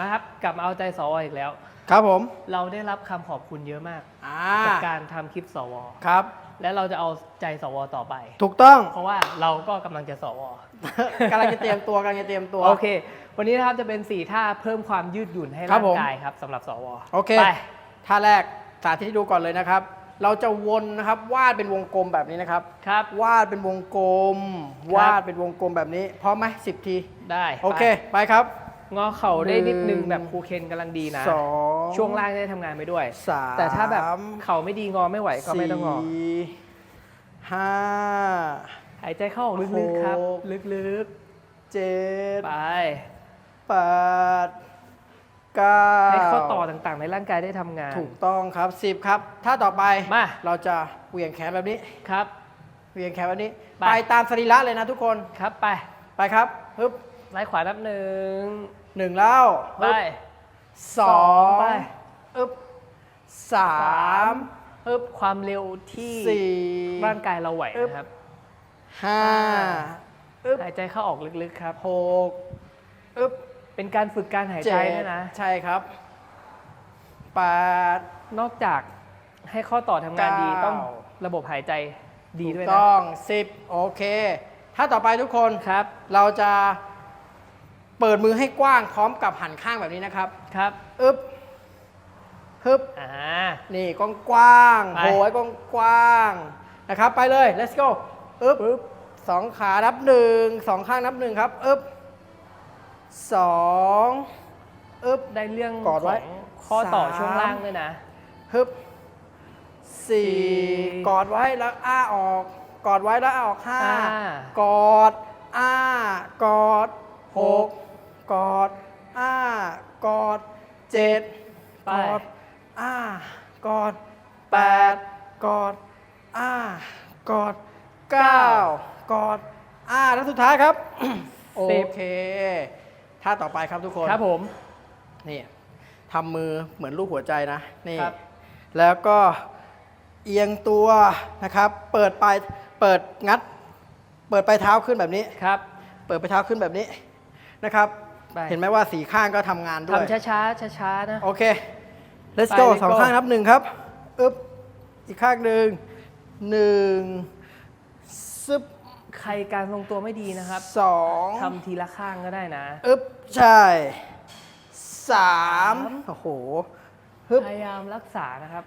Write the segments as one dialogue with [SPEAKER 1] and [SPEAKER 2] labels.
[SPEAKER 1] นะครับกลับมาเอาใจสวอีกแล้ว
[SPEAKER 2] ครับผม
[SPEAKER 1] เราได้รับคำขอบคุณเยอะมาก
[SPEAKER 2] อ่า
[SPEAKER 1] จากการทำคลิปสว
[SPEAKER 2] ครับ
[SPEAKER 1] และเราจะเอาใจสวต่อไป
[SPEAKER 2] ถูกต้อง
[SPEAKER 1] เพราะว่าเราก็กำลังจะสว
[SPEAKER 2] กำลังจะเตรียมตัวกำลังจะเตรียมตัว
[SPEAKER 1] โอเค วันนี้นะครับจะเป็น 4 ท่าเพิ่มความยืดหยุ่นให้
[SPEAKER 2] ครั
[SPEAKER 1] ร่า
[SPEAKER 2] บ
[SPEAKER 1] ง
[SPEAKER 2] ผม
[SPEAKER 1] กายครับสำหรับสว
[SPEAKER 2] โอเค
[SPEAKER 1] ไป
[SPEAKER 2] ท่าแรกสาธิตให้ดูก่อนเลยนะครับ เราจะวนนะครับ วาดเป็นวงกลมแบบนี้นะครับ
[SPEAKER 1] ครับ
[SPEAKER 2] วาดเป็นวงกลมวาดเป็นวงกลมแบบนี้พร้อมไหมสิบที
[SPEAKER 1] ได้
[SPEAKER 2] โอเค
[SPEAKER 1] ไป
[SPEAKER 2] ไปครับ
[SPEAKER 1] งอเข่าได้นิดนึง
[SPEAKER 2] หนึ่ง
[SPEAKER 1] แบบครูเคนกำลังดีนะ
[SPEAKER 2] สอง
[SPEAKER 1] ช่วงล่างได้ทำงานไปด้วย
[SPEAKER 2] สาม
[SPEAKER 1] แต่ถ้าแบบเข่าไม่ดีงอไม่ไหวก็ไม่ต้องงอ
[SPEAKER 2] สี่ห้า
[SPEAKER 1] หายใจเข้าออกลึกๆครับ
[SPEAKER 2] หก
[SPEAKER 1] ลึก
[SPEAKER 2] เจ็ด
[SPEAKER 1] ๆ ไป
[SPEAKER 2] แปดเก้า
[SPEAKER 1] ให้ข้อต่อต่างๆ ในร่างกายได้ทำงาน
[SPEAKER 2] ถูกต้องครับสิบครับ ถ้าต่อไป
[SPEAKER 1] มา
[SPEAKER 2] เราจะเหวี่ยงแขนแบบนี้
[SPEAKER 1] ครับ
[SPEAKER 2] เหวี่ยงแขนแบบนี้
[SPEAKER 1] ไป
[SPEAKER 2] ไปตามสรีระเลยนะทุกคน
[SPEAKER 1] ครับไป
[SPEAKER 2] ไปครับฮึบ
[SPEAKER 1] ซ้ายขวานับหนึ่ง
[SPEAKER 2] หนึ่งแล้ว
[SPEAKER 1] ไป
[SPEAKER 2] ฮึบสอง
[SPEAKER 1] ไป
[SPEAKER 2] อึบสาม
[SPEAKER 1] ปึ๊บความเร็วที่
[SPEAKER 2] สี่
[SPEAKER 1] ร่างกายเราไหว
[SPEAKER 2] อึ๊บ
[SPEAKER 1] นะครับ
[SPEAKER 2] ห้าอึบ
[SPEAKER 1] หายใจเข้าออกลึกๆครับ
[SPEAKER 2] หกอึบ
[SPEAKER 1] เป็นการฝึกการหาย
[SPEAKER 2] เจ็
[SPEAKER 1] ใจ
[SPEAKER 2] ด
[SPEAKER 1] ด้วยนะ
[SPEAKER 2] ใช่ครับแปด
[SPEAKER 1] นอกจากให้ข้อต่อทำงานดี
[SPEAKER 2] เก้า
[SPEAKER 1] ต้องระบบหายใจดีด้วย
[SPEAKER 2] ถูก
[SPEAKER 1] นะ
[SPEAKER 2] ต้องสิบโอเค ถ้าต่อไปทุกคน
[SPEAKER 1] ครับ
[SPEAKER 2] เราจะ เปิดมือให้กว้างพร้อมกับหันข้างแบบนี้นะครับ
[SPEAKER 1] ครับ
[SPEAKER 2] อึบฮึบ
[SPEAKER 1] อ่า
[SPEAKER 2] นี่กว้างกว้างๆ
[SPEAKER 1] ไป
[SPEAKER 2] โหยกว้างกว้างๆนะครับ ไปเลย let's go อึบ
[SPEAKER 1] ปึ๊บ
[SPEAKER 2] สองขานับหนึ่งสองข้างนับหนึ่งครับอึบสองอึบ
[SPEAKER 1] ได้เรื่อง
[SPEAKER 2] กอดไว้
[SPEAKER 1] ของข้อต่อ
[SPEAKER 2] สาม
[SPEAKER 1] ช่วงล่างด้วยนะ
[SPEAKER 2] ฮึบสี่
[SPEAKER 1] สี่
[SPEAKER 2] กอดไว้แล้วอ้าออก กอดไว้แล้วอ้าออกห้า
[SPEAKER 1] อ่าก
[SPEAKER 2] อด อ้า กอดหก กอด อ้า กอดเจ็ด
[SPEAKER 1] ไป
[SPEAKER 2] กอด อ้า กอดแปดกอด อ้า กอดเก้ากอด อ้าแล้วสุดท้ายครับ โอ
[SPEAKER 1] สิบ
[SPEAKER 2] เคท่าต่อไปครับทุกคน
[SPEAKER 1] ครับผม
[SPEAKER 2] นี่ทำมือเหมือนรูปหัวใจนะนี่
[SPEAKER 1] ครับ
[SPEAKER 2] แล้วก็เอียงตัวนะครับ เปิดปลายเปิดงัด เปิดปลายเท้าขึ้นแบบนี้
[SPEAKER 1] ครับ
[SPEAKER 2] เปิดปลายเท้าขึ้นแบบนี้นะครับ
[SPEAKER 1] ไป
[SPEAKER 2] เห็นไหมว่าสีข้างก็ทำงานด้วย
[SPEAKER 1] ทำช้าๆช้าๆนะ
[SPEAKER 2] โอเค let's
[SPEAKER 1] ไป
[SPEAKER 2] go
[SPEAKER 1] let's
[SPEAKER 2] สอง
[SPEAKER 1] go
[SPEAKER 2] ข้างนับหนึ่งครับ อึ๊บ อีกข้างหนึ่ง หนึ่งซึบ
[SPEAKER 1] ใครการทรงตัวไม่ดีนะครับ
[SPEAKER 2] สอง
[SPEAKER 1] ทำทีละข้างก็ได้นะ
[SPEAKER 2] อึ๊บ ใช่ สามโอ้โห ฮึบ
[SPEAKER 1] พยายามรักษานะครับ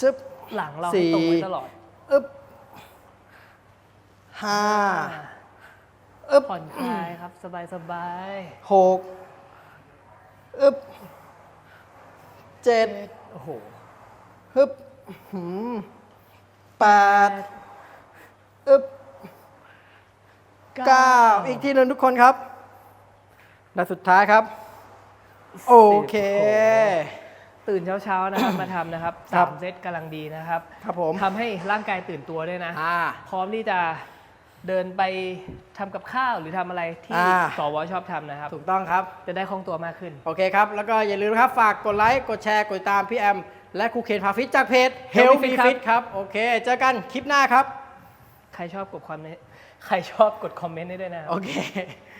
[SPEAKER 2] ซึบ
[SPEAKER 1] หลังเรา
[SPEAKER 2] สี่
[SPEAKER 1] ให้ตรงไว้ตลอด
[SPEAKER 2] อึ๊บ ห้าอึ๊ บ
[SPEAKER 1] ผ่อนคลายครับ สบาย
[SPEAKER 2] หกอึ๊บเจ็ด
[SPEAKER 1] ๆโอ้โห
[SPEAKER 2] ฮึบหืมแปดอึ๊บเก้าอีกทีหนึ่งทุกคนครับและสุดท้ายครับ โอเค
[SPEAKER 1] ตื่นเช้าๆนะครับมาทำนะครับ
[SPEAKER 2] ครั
[SPEAKER 1] สา
[SPEAKER 2] บ
[SPEAKER 1] มเซตกำลังดีนะครับ
[SPEAKER 2] ครับผม
[SPEAKER 1] ทำให้ร่างกายตื่นตัวด้วยนะ
[SPEAKER 2] อ่า
[SPEAKER 1] พร้อมที่จะ เดินไปทำกับข้าวหรือทำอะไรที่
[SPEAKER 2] อ่า
[SPEAKER 1] สวชอบทำนะครับ
[SPEAKER 2] ถูกต้องครับ
[SPEAKER 1] จะได้คล่องตัวมากขึ้น
[SPEAKER 2] โอเคครับ แล้วก็อย่าลืมนะครับ ฝากกดไลค์ กดแชร์ กดติดตามพี่แอม และครูเคนพาฟิตจากเพจ
[SPEAKER 1] Help
[SPEAKER 2] Help
[SPEAKER 1] Me
[SPEAKER 2] Me
[SPEAKER 1] Fit ครับ
[SPEAKER 2] Fit ครับ โอเค เจอกันคลิปหน้าครับ
[SPEAKER 1] ใครชอบกดความใครชอบกดคอมเมนต์ได้ด้วยนะครับ
[SPEAKER 2] โอเค